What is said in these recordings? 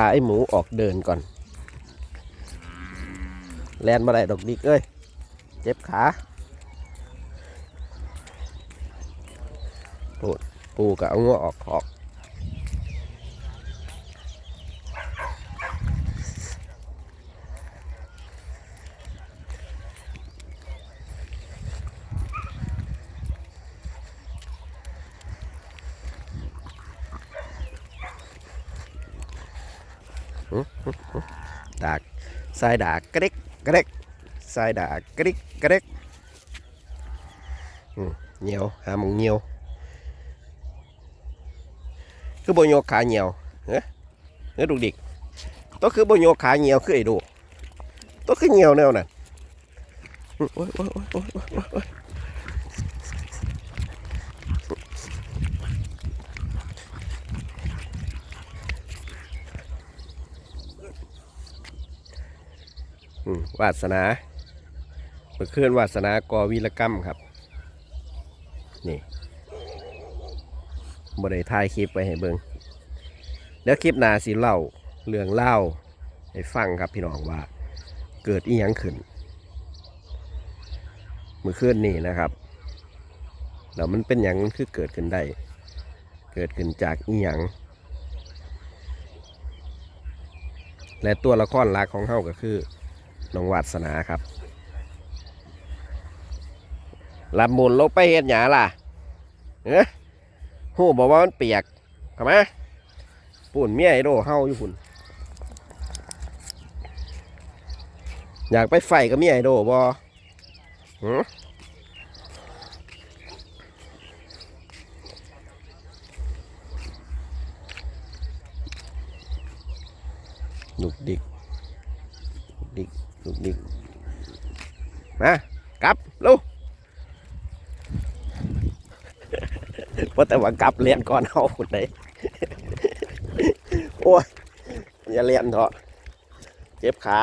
าไอ้หมูออกเดินก่อน แลนมาได้ดอกดิกเอ้ย เจ็บขาปูปูกับเอางัวออกออก đạc sai đạc cái đích sai đạc cái đích ừ, nhiều à mừng nhiều. Cứ bao nhiêu khá nhiều. Nữa nữa đủ địch tôi cứ bao nhiêu khá nhiều cứ đủ. Tôi cứ nhiều nào nè. Ôi ôi ôi ôi ôi ôi. วาสนาเมื่อคืนวาสนากอวีรกรรมครับ นี่บ่ได้ถ่ายคลิปไว้ให้เบิงเดี๋ยวคลิปหน้าสิเล่าเรื่องเล่าให้ฟังครับพี่น้องว่า เกิดอีหยังขึ้นเมื่อคืนนี่นะครับแล้วมันเป็นหยังคือเกิดขึ้นได้ เกิดขึ้นจากอีหยังและตัวละครหลักของเขาก็คือ น้องวัดสนาครับลำมุญลงไปเห็นหยาล่ะเอ้หูบอกว่ามันเปียกเข้ามาปุ่นเมียไอโดเฮาอยู่ปุ่น อยากไปไฟกับเมียไอโดบอหือลุกดิกลุก ดิกลุกดิกมากลับลูกว่าแต่ว่ากลับเรียนก่อนเอาคนไหนโอ้ยอย่าเรียนเถอะเจ็บขา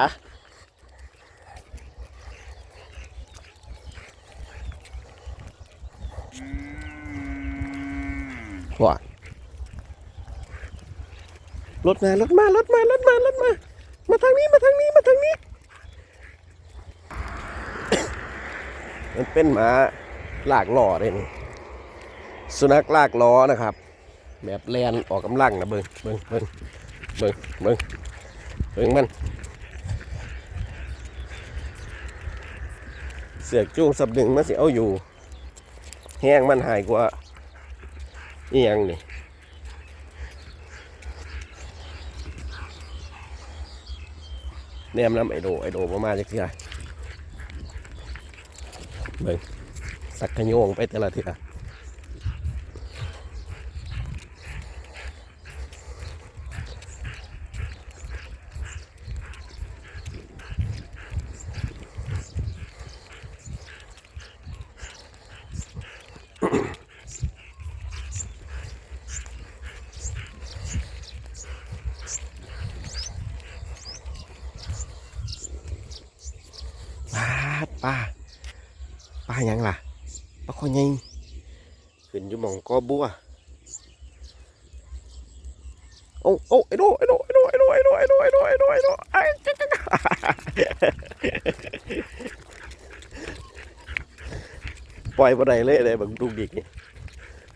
ว่ารถมารถมารถมารถมารถมา มาทางนี้มาทางนี้มาทางนี้ มันเป็นหมาลากล่อเลยนี่ สุนัขลากล้อนะครับ แบบแลนออกกำลังนะเบิงเบิงเบิงเบิงเบิงเบิงมัน เสือกจูงสับดึงมันสิเอาอยู่ แห้งมันหายกว่าอียังนี่แนมน้ำไอโดไอโดประมาณจักทื่อ เบิ่งสักขโยงไปแต่ละเทื่อปลาปลา ลาหยังล่ะปลาคอยิงขึ้นอยู่หมองกอบัวโอ้โอ้ไอ้โดไอ้โดไอ้โดไอ้โดไอ้โดไอ้โดไอ้โดไอ้โดไอ้โดไอ้จ๊ะจ๊ะจ๊ะปล่อยบ่ได้เลยเลยบักดุกดิกนี่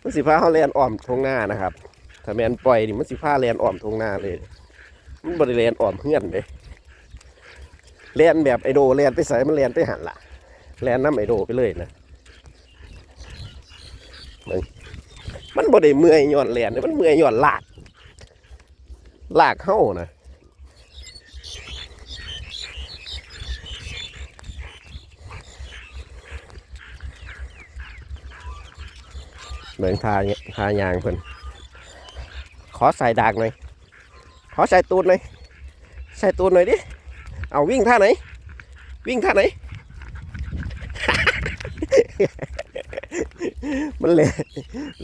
มันสิพาเขาแลนอ้อมทงหน้านะครับ ถ้าแมนปล่อยนี่มันสิพาแลนอ้อมทงหน้าเลย มันบ่ได้แลนอ้อมเฮือนเลยเลียนแบบไอโดเลียนไปใส่มันเลียนไปหันละ เลียนน้ำไอโดไปเลยนะมึงมันบ่ได้เมื่อยย้อนเลียนมันเมื่อยย้อนลาก ลากเข้านะเหมือนทาเนี่ยทายางเพิ่นขอใส่ดากหน่อย ขอใส่ตูดหน่อย ใส่ตูดหน่อยดิ เอาวิ่งท่าไหน วิ่งท่าไหน มันเลียน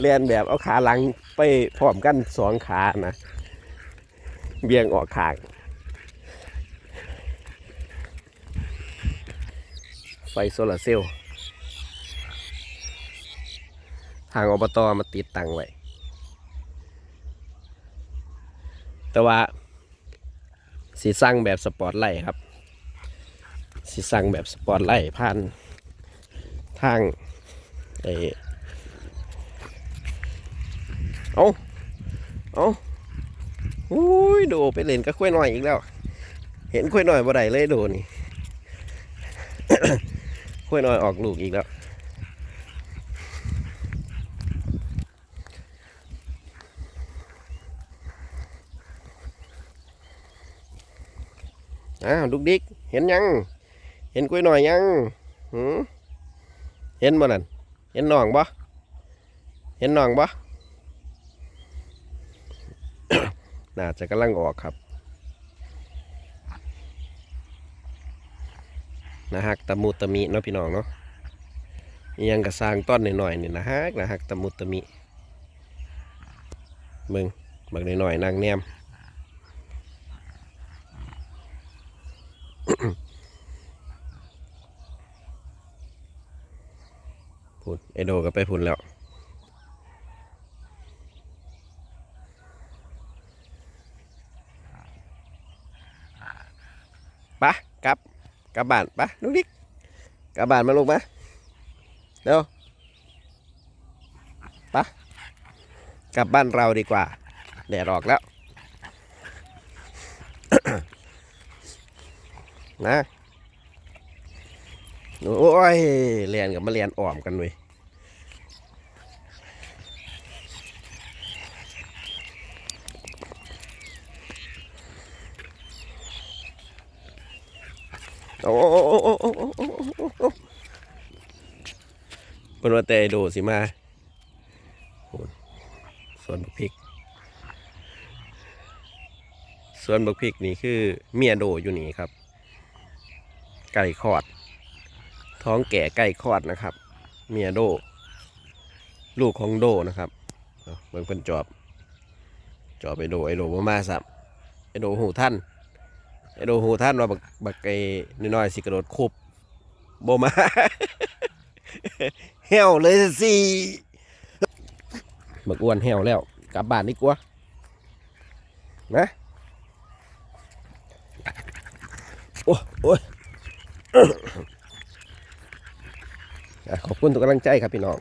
เลนแบบเอาขาหลังไปพร้อมกันสองขานะเบี่ยงออกขางไฟโซลาร์เซลล์ทางอบตอมาติดตั้งไว้แต่ว่าสีสั่งแบบสปอร์ตไลท์ครับสีสั่งแบบสปอร์ตไลท์ผ่านทางไอ เอาเอาอุ้ย โดไปเล่นกับกล้วยหน่อยอีกแล้ว เห็นกล้วยหน่อยบ่ได้เลยโดนี่กล้วยหน่อยออกลูกอีกแล้วอ้าวดุกดิก เห็นยัง เห็นกล้วยหน่อยยังหืมเห็นบ่นั่นเห็นนองบ่เห็นนองบ่ น่าจะกำลังออกครับนะฮักตะมุตะมิเนาะพี่น้องเนาะยังกระสร้างต้นหน่อยๆนี่นะฮักนะฮักตะมุตะมิมึงบักหน่อยๆนางแนมพุ่นไอโดก็ไปพุ่นแล้ว ปะกลับ กลับบ้านปะลูกดิกกลับบ้านมาลูกมาเร็วปะกลับบ้านเราดีกว่าแดดออกแล้ว นะโอ้ยเรียนกับมาเรียนอ่อมกันเว้ย โอ้เป็นว่าแต่โดสิมาสวนบักพริกสวนบักพริกนี่คือเมียโดอยู่นี่ครับ ไก่คอด ท้องแก่ไก่คอดนะครับ เมียโด ลูกของโดนะครับเบิ่งเป็นจอบ จอบไปโดไอโดมามาสับไอโดหูท่าน ไอโดหูท่านว่าบักบักไอ้น้อยๆสิกระโดดคุบบ่มาเหี่ยวเลยสิบักอ้วนเหี่ยวแล้ว กลับบ้านดีกว่านะโอ้โอ้ยขอบคุณทุกกำลังใจครับพี่น้อง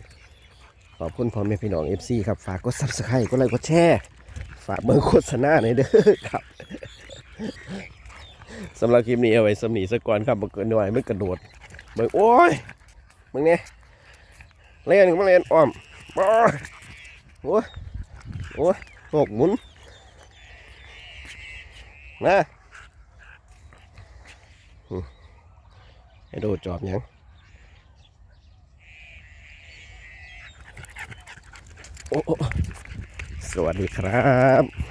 ขอบคุณพ่อแม่พี่น้อง FC ครับ ฝากกด Subscribe กดไลค์กดแชร์ ฝากเบิ่งโฆษณาในอยเด้อครับ สำหรับคลิปนี้เอาไว้สำนีสักก่อนครับบ่เกินหน่อยไม่กระโดดเบิ่งโอ้ยมึงเนี่ยเล่นมาเล่นอ้อมบ่โอ้ยโอ้ยหกหมุนนะอืมให้โดดจอบยังโอ้สวัสดีครับ